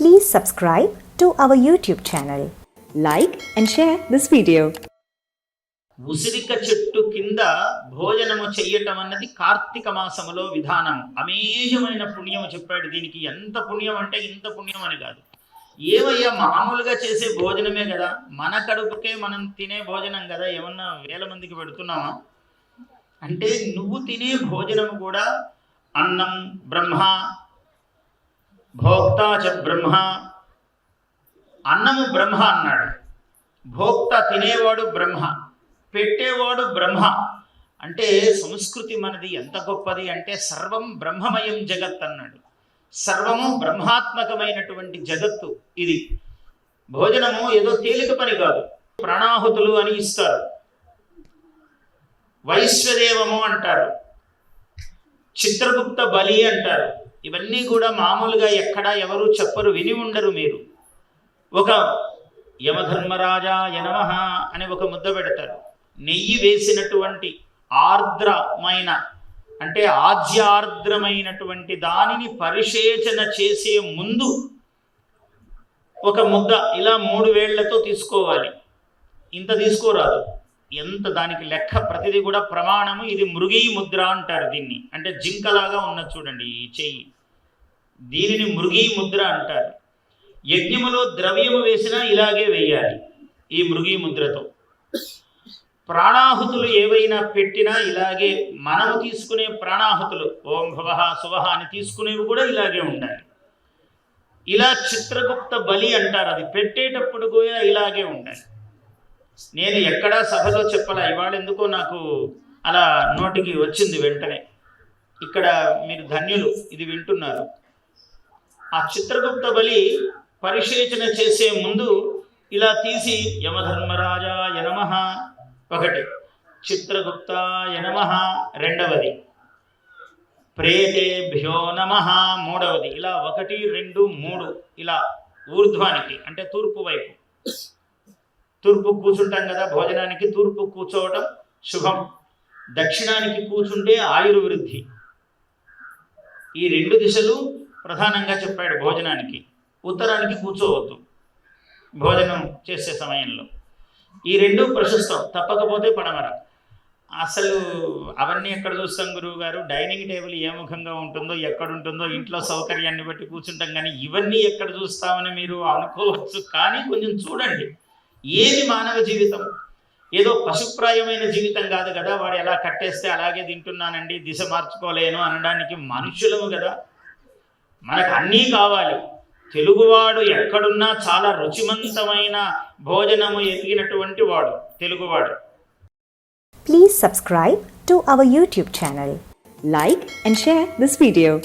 Please subscribe to our YouTube channel. Like and share this video. ఉసిరిక చెట్టు కింద భోజనము చెయ్యటం అన్నది కార్తీక మాసములో విధానం అమేజమైన పుణ్యము చెప్పాడు దీనికి. ఎంత పుణ్యం అంటే ఇంత పుణ్యం అని కాదు. ఏమయ్యా మామూలుగా చేసే భోజనమే కదా. మన కడుపుకే మనం తినే భోజనం కదా. ఏమన్నా వేల మందికి పెడుతున్నామా అంటే నువ్వు తినే భోజనం కూడా అన్నం బ్రహ్మ భోక్తా చ బ్రహ్మ. అన్నము బ్రహ్మ అన్నాడు. భోక్త తినేవాడు బ్రహ్మ పెట్టేవాడు బ్రహ్మ. అంటే సంస్కృతి మనది ఎంత గొప్పది అంటే సర్వం బ్రహ్మమయం జగత్ అన్నాడు. సర్వము బ్రహ్మాత్మకమైనటువంటి జగత్తు ఇది. భోజనము ఏదో తేలిక పని కాదు. ప్రాణాహుతులు అని ఇస్తారు. వైశ్వదేవము అంటారు. చిత్రగుప్త బలి అంటారు. ఇవన్నీ కూడా మామూలుగా ఎక్కడా ఎవరు చెప్పరు విని ఉండరు మీరు. ఒక యమధర్మరాజా యనమ అని ఒక ముద్ద పెడతారు. నెయ్యి వేసినటువంటి ఆర్ద్రమైన అంటే ఆజ్యార్ద్రమైనటువంటి దానిని పరిశేచన చేసే ముందు ఒక ముద్ద ఇలా మూడు వేళ్ళతో తీసుకోవాలి. ఇంత తీసుకోరాదు. ఎంత దానికి లెక్క ప్రతిదీ కూడా ప్రమాణము ఇది మృగీ ముద్ర అంటారు దీన్ని. అంటే జింకలాగా ఉన్నది చూడండి ఈ చెయ్యి. దీనిని మృగీ ముద్ర అంటారు. యజ్ఞములో ద్రవ్యము వేసినా ఇలాగే వేయాలి ఈ మృగీ ముద్రతో. ప్రాణాహుతులు ఏవైనా పెట్టినా ఇలాగే మనము తీసుకునే ప్రాణాహుతులు ఓం భవ శుభ అని తీసుకునేవి కూడా ఇలాగే ఉండాలి. ఇలా చిత్రగుప్త బలి అంటారు అది. పెట్టేటప్పుడు కూడా ఇలాగే ఉండాలి. నేను ఎక్కడా సభలో చెప్పాలా ఇవాళ ఎందుకో నాకు అలా నోటికి వచ్చింది వెంటనే. ఇక్కడ మీరు ధన్యులు ఇది వింటున్నారు. ఆ చిత్రగుప్త బలి పరిశేచన చేసే ముందు ఇలా తీసి యమధర్మరాజా యనమ ఒకటి చిత్రగుప్త యనమ రెండవది ప్రేతేభ్యో నమ మూడవది ఇలా ఒకటి రెండు మూడు ఇలా ఊర్ధ్వానికి అంటే తూర్పు వైపు. తూర్పు కూర్చుంటాం కదా భోజనానికి తూర్పు కూర్చోవటం శుభం. దక్షిణానికి కూర్చుంటే ఆయుర్వృద్ధి. ఈ రెండు దిశలు ప్రధానంగా చెప్పాడు భోజనానికి. ఉత్తరానికి కూర్చోవద్దు. భోజనం చేసే సమయంలో. ఈ రెండు ప్రశస్తం. తప్పకపోతే పడమర. అసలు అవన్నీ ఎక్కడ చూస్తాం గురువు గారు డైనింగ్ టేబుల్ ఏ ముఖంగా ఉంటుందో ఎక్కడ ఉంటుందో ఇంట్లో సౌకర్యాన్ని బట్టి కూర్చుంటాం కానీ ఇవన్నీ ఎక్కడ చూస్తామని మీరు అనుకోవచ్చు. కానీ కొంచెం చూడండి. ఏది మానవ జీవితం? ఏదో పశుప్రాయమైన జీవితం కాదు కదా. వాడు ఎలా కట్టేస్తే అలాగే తింటున్నానండి దిశ మార్చుకోలేను అనడానికి మనుషులము కదా. మనకు అన్నీ కావాలి. తెలుగువాడు ఎక్కడున్నా చాలా రుచిమంతమైన భోజనము ఎదిగినటువంటి వాడు తెలుగువాడు. Please subscribe to our YouTube channel like and share this video